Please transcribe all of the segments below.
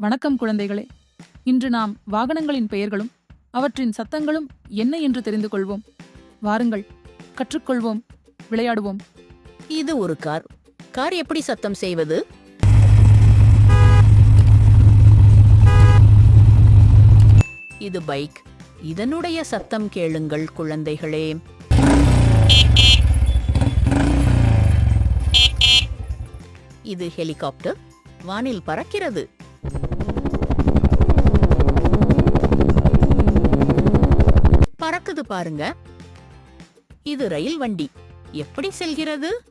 வணக்கம் குழந்தைகளே. இன்று நாம் வாகனங்களின் பெயர்களும் அவற்றின் சத்தங்களும் என்ன என்று தெரிந்து கொள்வோம். வாருங்கள் கற்றுக்கொள்வோம் விளையாடுவோம். இது ஒரு கார். கார் எப்படி சத்தம் செய்வது? இது பைக். இதனுடைய சத்தம் கேளுங்கள் குழந்தைகளே. இது ஹெலிகாப்டர். வானில் பறக்கிறது. பறக்குது பாருங்க. இது ரயில் வண்டி. எப்படி செல்கிறது?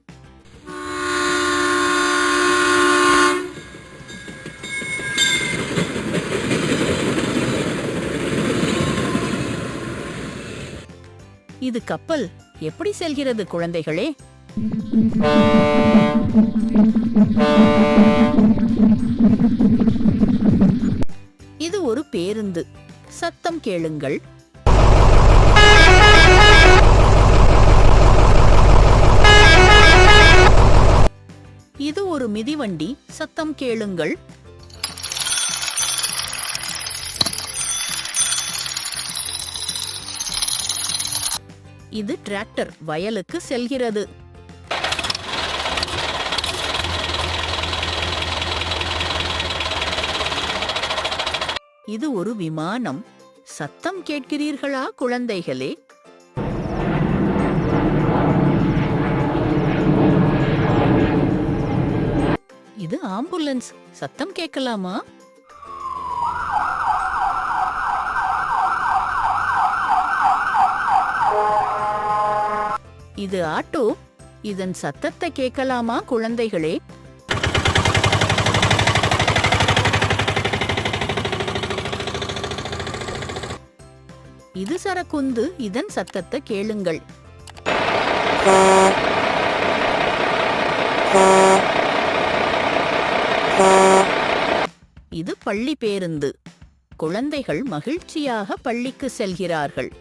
இது கப்பல். எப்படி செல்கிறது குழந்தைகளே? இது ஒரு பேருந்து. சத்தம் கேளுங்கள். இது ஒரு மிதிவண்டி. சத்தம் கேளுங்கள். இது டிராக்டர். வயலுக்கு செல்கிறது. இது ஒரு விமானம். சத்தம் கேட்கிறீர்களா குழந்தைகளே? இது ஆம்புலன்ஸ். சத்தம் கேட்கலாமா? இது ஆட்டோ. இதன் சத்தத்தை கேட்கலாமா குழந்தைகளே? இது சரக்குந்து இதன் சத்தத்தை கேளுங்கள். இது பள்ளி பேருந்து. குழந்தைகள் மகிழ்ச்சியாக பள்ளிக்கு செல்கிறார்கள்.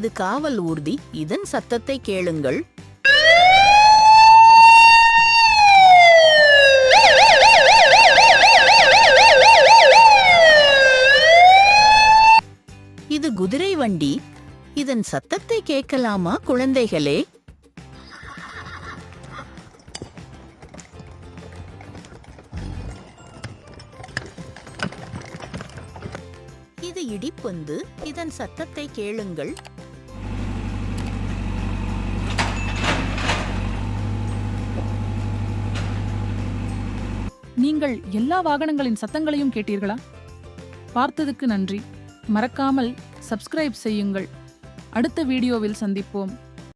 இது காவல் ஊர்தி இதன் சத்தத்தை கேளுங்கள். இது குதிரை வண்டி இதன் சத்தத்தை கேட்கலாமா குழந்தைகளே? இது இடிப்பந்து இதன் சத்தத்தை கேளுங்கள். நீங்கள் எல்லா வாகனங்களின் சத்தங்களையும் கேட்டீர்களா? பார்த்ததுக்கு நன்றி. மறக்காமல் சப்ஸ்கிரைப் செய்யுங்கள். அடுத்த வீடியோவில் சந்திப்போம்.